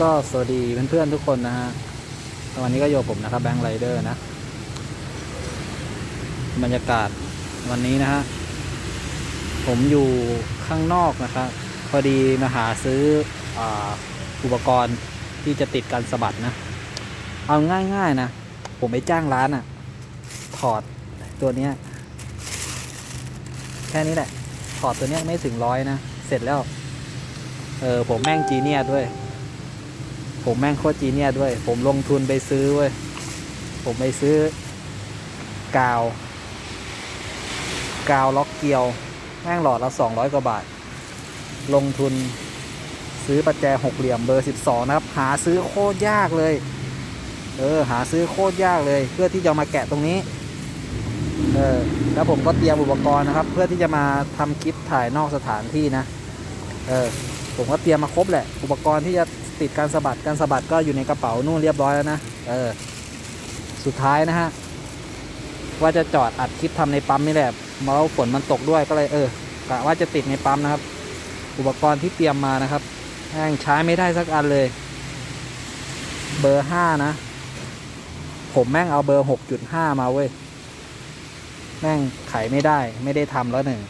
ก็สวัสดีเพื่อนๆทุกคนนะฮะวันนี้ก็อยู่กับผมนะครับแบงค์ไรเดอร์นะ บรรยากาศวันนี้นะฮะ ผมอยู่ข้างนอกนะครับ พอดีมาหาซื้อออุปกรณ์ที่จะติดกันสะบัดนะ เอาง่ายๆนะ ผมไปจ้างร้านอะถอดตัวเนี้ย แค่นี้แหละ ถอดตัวเนี้ยไม่ถึงร้อยนะ เสร็จแล้ว เออผมแม่งจีเนียด้วย ผมแม่งโคตรจีเนียด้วย ผมลงทุนไปซื้อเว้ย ผมไปซื้อกาว กาวล็อกเกลียว แม่งหลอดละสองร้อยกว่าบาท ลงทุนซื้อประแจหกเหลี่ยมเบอร์สิบสองนะครับ หาซื้อโคตรยากเลย เออ หาซื้อโคตรยากเลย เพื่อที่จะมาแกะตรงนี้ เออ แล้วผมก็เตรียมอุปกรณ์นะครับ เพื่อที่จะมาทำคลิปถ่ายนอกสถานที่นะ เออ ผมก็เตรียมมาครบแหละ อุปกรณ์ที่จะ ติดการสะบัดการสะบัดก็อยู่ในกระเป๋านู่นเรียบร้อยแล้วนะเออสุดท้ายนะฮะว่าจะจอดอัดคลิปทำในปั๊มนี่แหละมาแล้วฝนมันตกด้วยก็เลยเออกะว่าจะติดในปั๊มนะครับ อุปกรณ์ที่เตรียมมานะครับแม่งใช้ไม่ได้สักอันเลย เบอร์ห้านะ ผมแม่งเอาเบอร์หกจุดห้ามาเว้ยแม่งไขไม่ได้ไม่ได้ทำแล้วหนึ่ง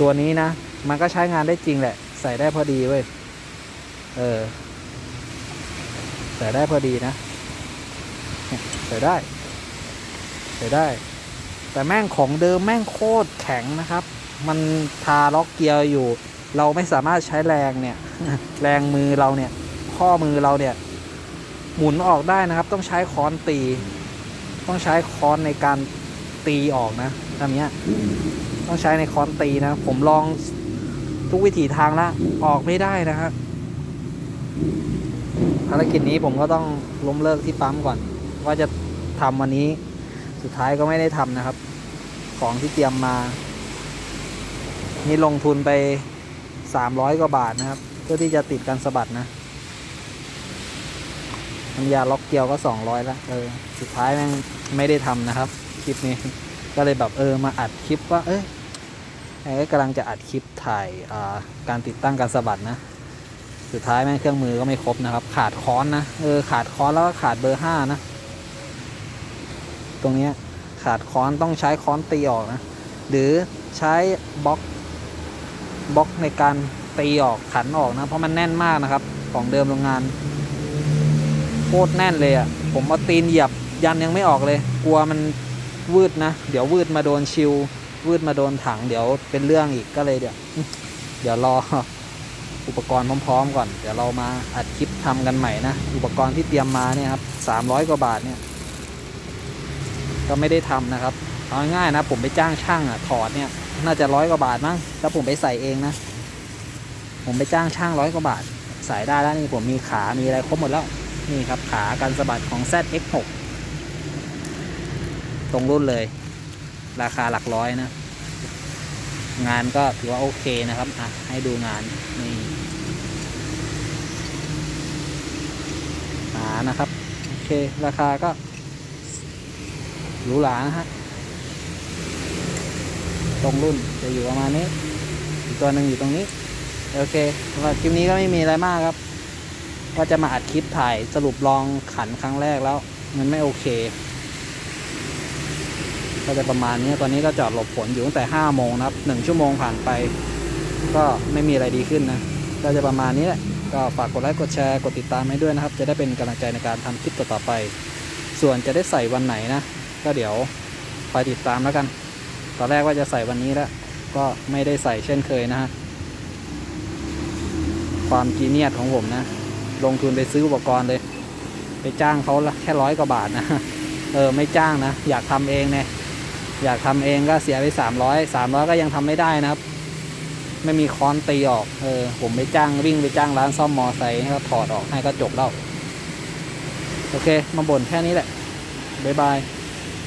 ตัวนี้นะ มันก็ใช้งานได้จริงแหละ ใส่ได้พอดีเว้ย เออ ใส่ได้พอดีนะ ใส่ได้ ใส่ได้ แต่แม่งของเดิมแม่งโคตรแข็งนะครับ มันทาล็อกเกียร์อยู่ เราไม่สามารถใช้แรงเนี่ย แรงมือเราเนี่ย ข้อมือเราเนี่ย หมุนออกได้นะครับ ต้องใช้ค้อนตี ต้องใช้ค้อนในการตีออกนะทำเนี้ยต้องใช้ในค้อนตีนะ ผมลอง ทุกวิถีทางแล้วออกไม่ได้นะครับภารกิจนี้ผมก็ต้องล้มเลิกที่ปั๊มก่อน ว่าจะทำวันนี้สุดท้ายก็ไม่ได้ทำนะครับ ของที่เตรียมมา นี่ลงทุนไปสามร้อยกว่าบาทนะครับ เพื่อที่จะติดกันสะบัดนะน้ำยาล็อกเกลียวก็สองร้อยละเออสุดท้ายแม่งไม่ได้ทำนะครับ คลิปนี้ ก็เลยแบบเออมาอัดคลิปว่า เอ้ยไอ้ กำลังจะอัดคลิปถ่ายาการติดตั้งการสะบัดนะ สุดท้ายแม่งเครื่องมือก็ไม่ครบนะครับ ขาดค้อนนะ เออขาดค้อนแล้วก็ขาดเบอร์ห้านะ ตรงนี้ขาดค้อนต้องใช้ค้อนตีออกนะ หรือใช้บล็อกบล็อกในการตีออกขันออกนะ เพราะมันแน่นมากนะครับ ของเดิมโรงงานโคตรแน่นเลยอะ่ะ ผมเอาตีนเหยียบยันยังไม่ออกเลย กลัวมันวืดนะ เดี๋ยววืดมาโดนชิว วืดมาโดนถังเดี๋ยวเป็นเรื่องอีกก็เลยเดี๋ยวเดี๋ยวรออุปกรณ์พร้อมๆก่อน เดี๋ยวเรามาอัดคลิปทำกันใหม่นะ อุปกรณ์ที่เตรียมมาเนี่ยครับสามร้อยกว่าบาทเนี่ย ก็ไม่ได้ทำนะครับเอาง่ายๆนะ ผมไปจ้างช่างอะถอดเนี่ย น่าจะร้อยกว่าบาทมั้งถ้าผมไปใส่เองนะ ผมไปจ้างช่างร้อยกว่าบาทใส่ได้แล้วนี่ผมมีขามีอะไรครบหมดแล้ว นี่ครับขากันสะบัดของ ZX6 ตรงรุ่นเลย ราคาหลักร้อยนะ งานก็ถือว่าโอเคนะครับอะให้ดูงานนี่หานะครับ โอเค ราคาก็หรูหรานะฮะตรงรุ่นจะอยู่ประมาณนี้ อีกตัวหนึ่งอยู่ตรงนี้ โอเคสำหรับคลิปนี้ก็ไม่มีอะไรมากครับก็จะมาอัดคลิปถ่ายสรุปลองขันครั้งแรกแล้ว มันไม่โอเค ก็จะประมาณนี้ตอนนี้ก็จอดหลบฝนอยู่ตั้งแต่5โมงนะครับ1ชั่วโมงผ่านไป ก็ไม่มีอะไรดีขึ้นนะก็จะประมาณนี้แหละก็ฝากกดไลค์กดแชร์กดติดตามให้ด้วยนะครับ จะได้เป็นกำลังใจในการทำคลิปต่อๆไป ส่วนจะได้ใส่วันไหนนะ ก็เดี๋ยวคอยติดตามแล้วกัน ตอนแรกว่าจะใส่วันนี้แล้วก็ไม่ได้ใส่เช่นเคยนะฮะความจีเนียสของผมนะ ลงทุนไปซื้ออุปกรณ์เลย ไปจ้างเขาละแค่ร้อยกว่าบาทนะ เออ ไม่จ้างนะ อยากทำเองเนี่ย อยากทำเองก็เสียไปสามร้อยสามร้อยก็ยังทำไม่ได้นะครับ ไม่มีค้อนตีออกเออผมไปจ้างวิ่งไปจ้างร้านซ่อมมอไซค์ให้เขาถอดออกให้ก็จบแล้ว โอเค มาบ่นแค่นี้แหละ บ๊ายบาย